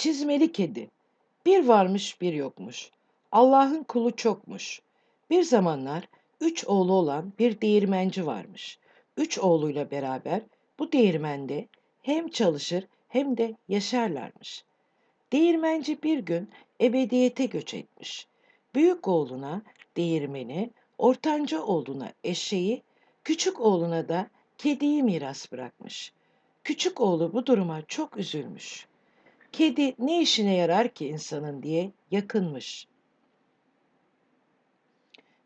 Çizmeli kedi. Bir varmış bir yokmuş. Allah'ın kulu çokmuş. Bir zamanlar üç oğlu olan bir değirmenci varmış. Üç oğluyla beraber bu değirmende hem çalışır hem de yaşarlarmış. Değirmenci bir gün ebediyete göç etmiş. Büyük oğluna değirmeni, ortanca oğluna eşeği, küçük oğluna da kediyi miras bırakmış. Küçük oğlu bu duruma çok üzülmüş. Kedi ne işine yarar ki insanın diye yakınmış.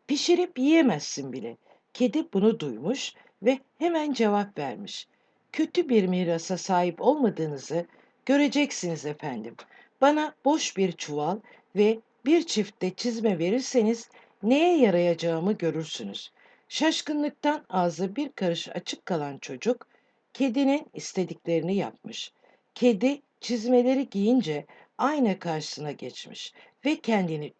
Pişirip yiyemezsin bile. Kedi bunu duymuş ve hemen cevap vermiş. Kötü bir mirasa sahip olmadığınızı göreceksiniz efendim. Bana boş bir çuval ve bir çifte çizme verirseniz neye yarayacağımı görürsünüz. Şaşkınlıktan ağzı bir karış açık kalan çocuk kedinin istediklerini yapmış. Kedi çizmeleri giyince ayna karşısına geçmiş ve kendini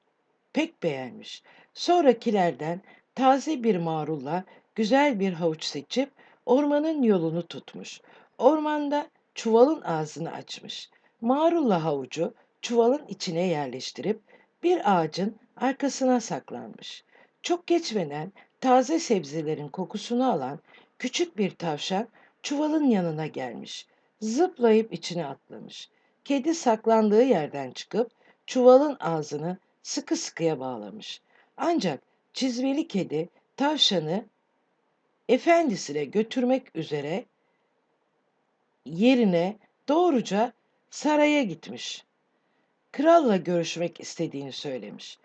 pek beğenmiş. Sonrakilerden taze bir marulla güzel bir havuç seçip ormanın yolunu tutmuş. Ormanda çuvalın ağzını açmış. Marulla havucu çuvalın içine yerleştirip bir ağacın arkasına saklanmış. Çok geçmeden taze sebzelerin kokusunu alan küçük bir tavşan çuvalın yanına gelmiş. Zıplayıp içine atlamış. Kedi saklandığı yerden çıkıp çuvalın ağzını sıkı sıkıya bağlamış. Ancak çizmeli kedi tavşanı efendisine götürmek üzere yerine doğruca saraya gitmiş. Kralla görüşmek istediğini söylemiş.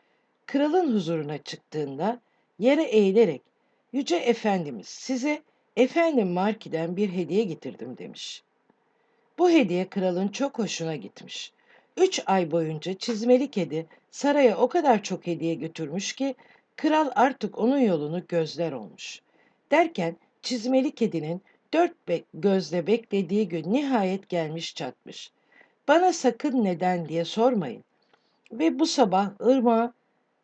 Kralın huzuruna çıktığında yere eğilerek Yüce Efendimiz size efendim Marki'den bir hediye getirdim demiş. Bu hediye kralın çok hoşuna gitmiş. Üç ay boyunca çizmeli kedi saraya o kadar çok hediye götürmüş ki kral artık onun yolunu gözler olmuş. Derken çizmeli kedinin dört be gözle beklediği gün nihayet gelmiş çatmış. Bana sakın neden diye sormayın. Ve bu sabah ırmağa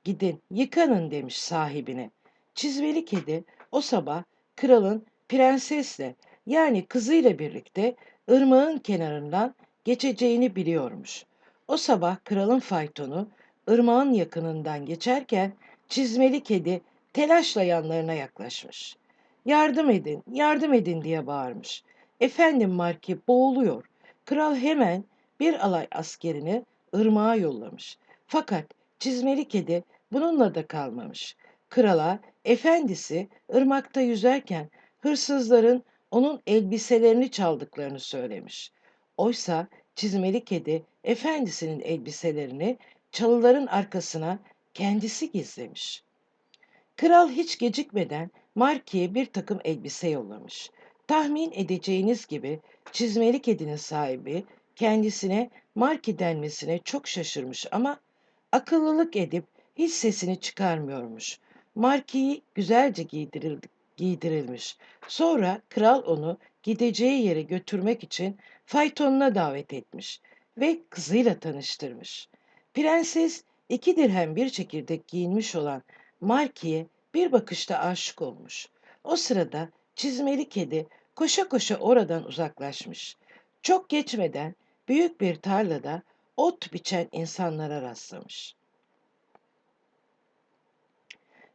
gidin yıkanın demiş sahibine. Çizmeli kedi o sabah kralın prensesle yani kızıyla birlikte ırmağın kenarından geçeceğini biliyormuş. O sabah kralın faytonu ırmağın yakınından geçerken çizmeli kedi telaşla yanlarına yaklaşmış. Yardım edin, yardım edin diye bağırmış. Efendim Marki boğuluyor. Kral hemen bir alay askerini ırmağa yollamış. Fakat çizmeli kedi bununla da kalmamış. Krala efendisi ırmakta yüzerken hırsızların onun elbiselerini çaldıklarını söylemiş. Oysa çizmeli kedi efendisinin elbiselerini çalıların arkasına kendisi gizlemiş. Kral hiç gecikmeden Marki'ye bir takım elbise yollamış. Tahmin edeceğiniz gibi çizmeli kedinin sahibi kendisine Marki denmesine çok şaşırmış ama akıllılık edip hiç sesini çıkarmıyormuş. Marki'yi güzelce giydirildi, giydirilmiş. Sonra kral onu gideceği yere götürmek için faytonuna davet etmiş ve kızıyla tanıştırmış. Prenses iki dirhem bir çekirdek giyinmiş olan Marki'ye bir bakışta aşık olmuş. O sırada çizmeli kedi koşa koşa oradan uzaklaşmış. Çok geçmeden büyük bir tarlada ot biçen insanlara rastlamış.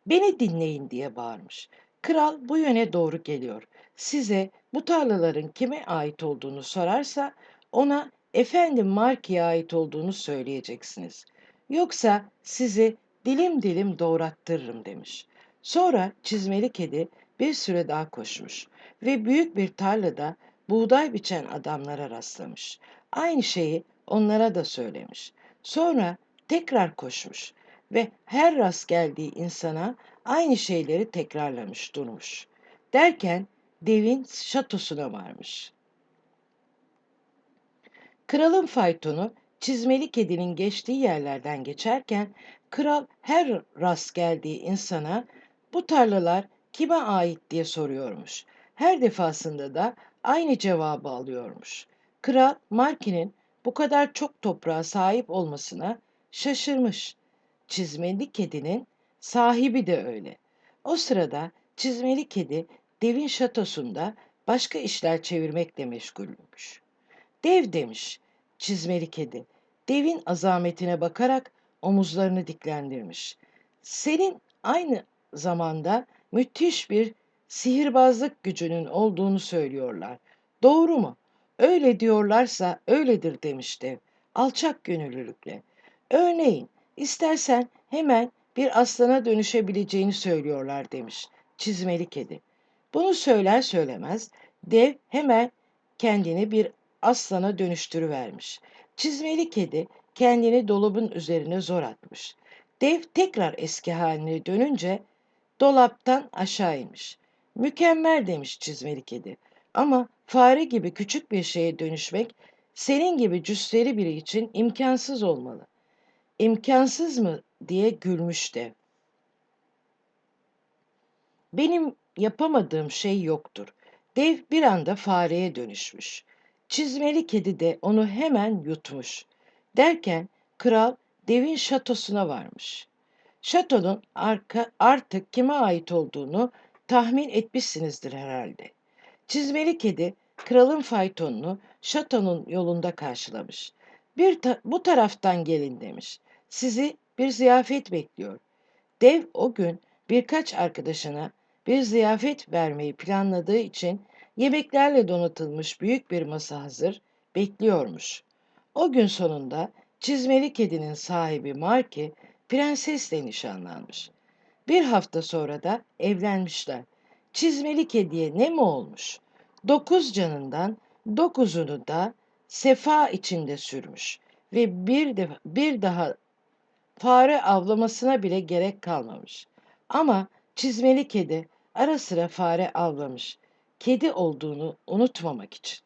Beni dinleyin diye bağırmış. Kral bu yöne doğru geliyor. Size bu tarlaların kime ait olduğunu sorarsa ona efendim Marki'ye ait olduğunu söyleyeceksiniz. Yoksa sizi dilim dilim doğrattırırım demiş. Sonra çizmeli kedi bir süre daha koşmuş ve büyük bir tarlada buğday biçen adamlara rastlamış. Aynı şeyi onlara da söylemiş. Sonra tekrar koşmuş ve her rast geldiği insana aynı şeyleri tekrarlamış durmuş. Derken devin şatosuna varmış. Kralın faytonu çizmeli kedinin geçtiği yerlerden geçerken kral her rast geldiği insana bu tarlalar kime ait diye soruyormuş. Her defasında da aynı cevabı alıyormuş. Kral Marki'nin bu kadar çok toprağa sahip olmasına şaşırmış. Çizmeli kedinin sahibi de öyle. O sırada çizmeli kedi devin şatosunda başka işler çevirmekle meşgulmüş. Dev demiş çizmeli kedi. devin azametine bakarak omuzlarını diklendirmiş. Senin aynı zamanda müthiş bir sihirbazlık gücünün olduğunu söylüyorlar. Doğru mu? Öyle diyorlarsa öyledir demiş dev. Alçak gönüllülükle. Örneğin istersen hemen bir aslana dönüşebileceğini söylüyorlar demiş çizmeli kedi. Bunu söyler söylemez dev hemen kendini bir aslana dönüştürüvermiş. Çizmeli kedi kendini dolabın üzerine zor atmış. Dev tekrar eski haline dönünce dolaptan aşağı inmiş. Mükemmel demiş çizmeli kedi. Ama fare gibi küçük bir şeye dönüşmek senin gibi cüsseli biri için imkansız olmalı. İmkansız mı diye gülmüş dev. Benim yapamadığım şey yoktur. Dev bir anda fareye dönüşmüş. Çizmeli kedi de onu hemen yutmuş. Derken kral devin şatosuna varmış. Şatonun arka, artık kime ait olduğunu tahmin etmişsinizdir herhalde. Çizmeli kedi kralın faytonunu şatonun yolunda karşılamış. Bir ta- bu taraftan gelin demiş. Sizi bir ziyafet bekliyor. Dev o gün birkaç arkadaşına bir ziyafet vermeyi planladığı için yemeklerle donatılmış büyük bir masa hazır bekliyormuş. O gün sonunda çizmeli kedinin sahibi Marki prensesle nişanlanmış. Bir hafta sonra da evlenmişler. Çizmeli kediye ne mi olmuş? Dokuz canından dokuzunu da sefa içinde sürmüş ve bir de bir daha fare avlamasına bile gerek kalmamış. Ama çizmeli kedi ara sıra fare avlamış. Kedi olduğunu unutmamak için.